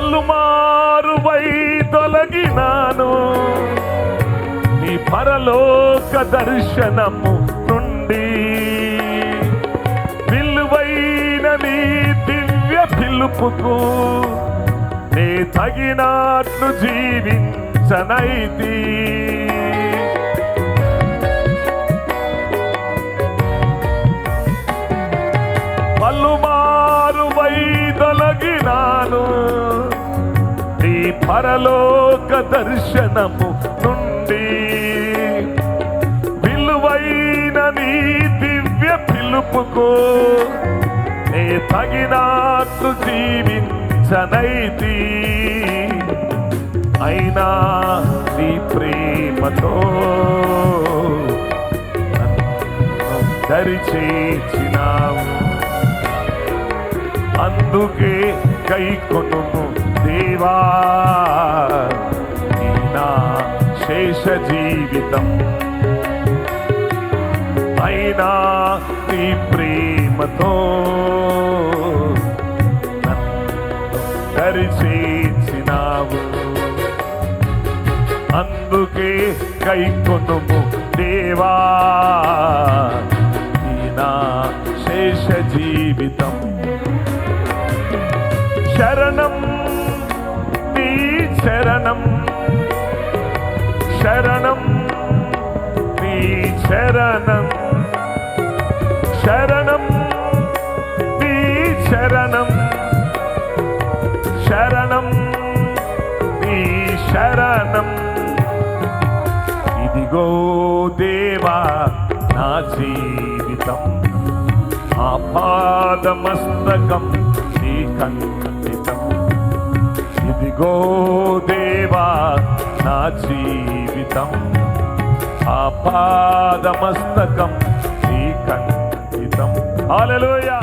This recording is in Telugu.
కల్లుమారువై తొలగినాను. నీ పరలోక దర్శనము నుండి విలువైన నీ దివ్య పిలుపుకు నీ తగినట్లు జీవించనైతి. పల్లుమారువై తొలగి పరలోక దర్శనము నుండి విలువైన నీ దివ్య పిలుపుకో నే తగినట్లు జీవించనైతి. అయినా నీ ప్రేమతో దరిచేచినావు అందుకే కై కొనుము దేవా. నా శేష జీవితం. అయినా నీ ప్రేమతో నన్ను దరిచేసినావు. అందుకే కై కొనుము దేవా. నా శేష జీవితం. శరణం నీ శరణం. శరణం నీ శరణం. శరణం నీ శరణం. శరణం నీ శరణం. ఇదిగో దేవా నా జీవితం. ఆపాదమస్తకం శ్రీకంఠ ఇదిగో దేవా నా జీవితం. ఆపాదమస్తకం నీ కంటితం హాలలోయా